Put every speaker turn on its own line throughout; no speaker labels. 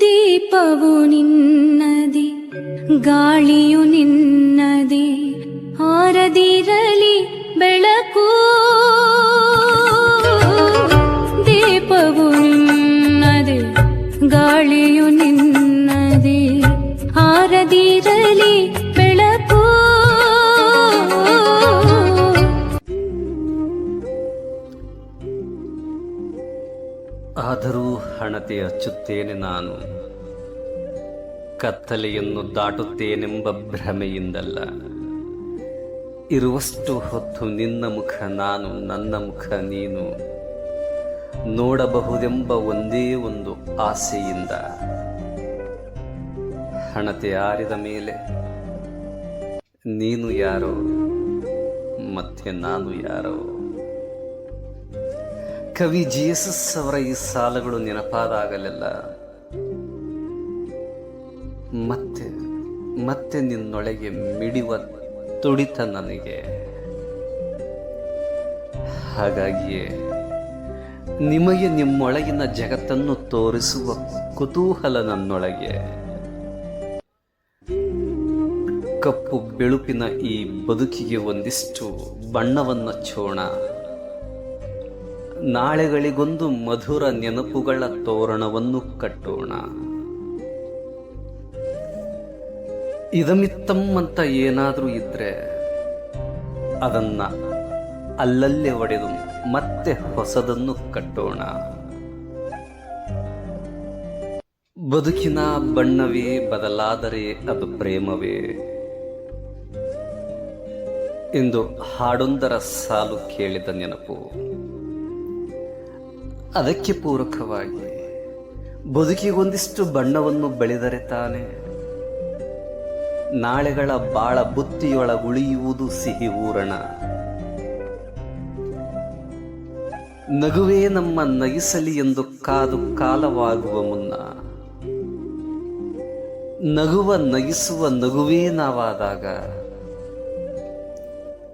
ದೀಪವು ನಿನ್ನದೆ ಗಾಳಿಯು ನಿನ್ನದೆ ಹಾರದಿರಲಿ.
ಆದರೂ ಹಣತೆ ಹಚ್ಚುತ್ತೇನೆ ನಾನು. ಕತ್ತಲೆಯನ್ನು ದಾಟುತ್ತೇನೆಂಬ ಭ್ರಮೆಯಿಂದಲ್ಲ. ಇರುವಷ್ಟು ಹೊತ್ತು ನಿನ್ನ ಮುಖ ನಾನು, ನನ್ನ ಮುಖ ನೀನು. ನೋಡಬಹುದೆಂಬ ಒಂದೇ ಒಂದು ಆಸೆಯಿಂದ. ಹಣತೆ ಆರಿದ ಮೇಲೆ ನೀನು ಯಾರೋ, ಮತ್ತೆ ನಾನು ಯಾರೋ? ಕವಿ ಜಿ ಎಸ್ ಅವರ ಈ ಸಾಲುಗಳು ನೆನಪಾದಾಗಲೆಲ್ಲ, ಮತ್ತೆ ಮತ್ತೆ ನಿನ್ನೊಳಗೆ ಮಿಡಿವ ತುಡಿತ ನನಗೆ. ಹಾಗಾಗಿಯೇ, ನಿಮಗೆ ನಿಮ್ಮೊಳಗಿನ ಜಗತ್ತನ್ನು ತೋರಿಸುವ ಕುತೂಹಲ ನನ್ನೊಳಗೆ. ಕಪ್ಪು ಬೆಳುಪಿನ ಈ ಬದುಕಿಗೆ ಒಂದಿಷ್ಟು ಬಣ್ಣವನ್ನು ಹಚ್ಚೋಣ ನಾಳೆಗಳಿಗೊಂದು ಮಧುರ ನೆನಪುಗಳ ತೋರಣವನ್ನು ಕಟ್ಟೋಣ. ಇದಮಿತ್ತಮ್ಮಂತ ಏನಾದರೂ ಇದ್ರೆ ಅದನ್ನ ಅಲ್ಲಲ್ಲೇ ಒಡೆದು ಮತ್ತೆ ಹೊಸದನ್ನು ಕಟ್ಟೋಣ. ಬದುಕಿನ ಬಣ್ಣವೇ ಬದಲಾದರೆ ಅದು ಪ್ರೇಮವೇ. ಎಂದು ಹಾಡೊಂದರ ಸಾಲು ಕೇಳಿದ ನೆನಪು. ಅದಕ್ಕೆ ಪೂರಕವಾಗಿ ಬದುಕಿಗೊಂದಿಷ್ಟು ಬಣ್ಣವನ್ನು ಬೆಳೆದರೆ ತಾನೆ. ನಾಳೆಗಳ ಬಾಳ ಬುತ್ತಿಯೊಳಗುಳಿಯುವುದು ಸಿಹಿ ಊರಣ. ನಗುವೇ ನಮ್ಮ ನಗಿಸಲಿ ಎಂದು ಕಾದು ಕಾಲವಾಗುವ ಮುನ್ನ. ನಗುವ ನಗಿಸುವ ನಗುವೇ ನಾವಾದಾಗ.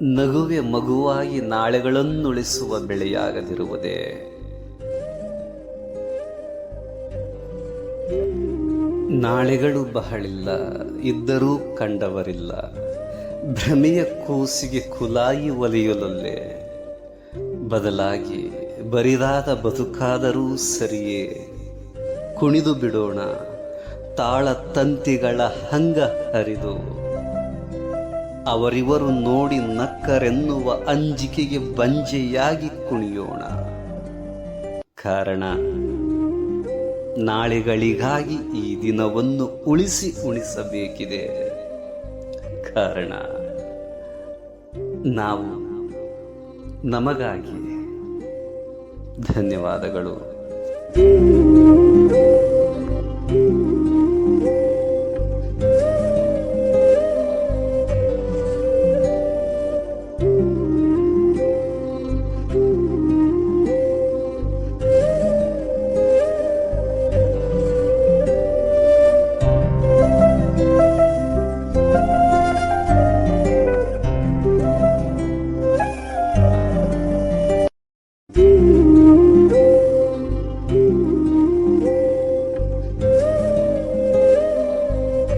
ನಗುವೆ ಮಗುವಾಗಿ ನಾಳೆಗಳನ್ನುಳಿಸುವ ಬೆಳೆಯಾಗದಿರುವುದೇ. ನಾಳೆಗಳು ಬಹಳಿಲ್ಲ, ಇದ್ದರೂ ಕಂಡವರಿಲ್ಲ. ಭ್ರಮೆಯ ಕೂಸಿಗೆ ಕುಲಾಯಿ ಒಲಿಯಲೊಲ್ಲೆ. ಬದಲಾಗಿ ಬರಿದಾದ ಬದುಕಾದರೂ ಸರಿಯೇ. ಕುಣಿದು ಬಿಡೋಣ, ತಾಳ ತಂತಿಗಳ ಹಂಗ ಹರಿದು. ಅವರಿವರು ನೋಡಿ ನಕ್ಕರೆನ್ನುವ ಅಂಜಿಕೆಗೆ ಬಂಜೆಯಾಗಿ ಕುಣಿಯೋಣ. ಕಾರಣ ನಾಳೆಗಳಿಗಾಗಿ ಈ ದಿನವನ್ನು ಉಳಿಸಿ ಉಳಿಸಬೇಕಿದೆ ಕಾರಣ ನಾವು ನಮಗಾಗಿ ಧನ್ಯವಾದಗಳು.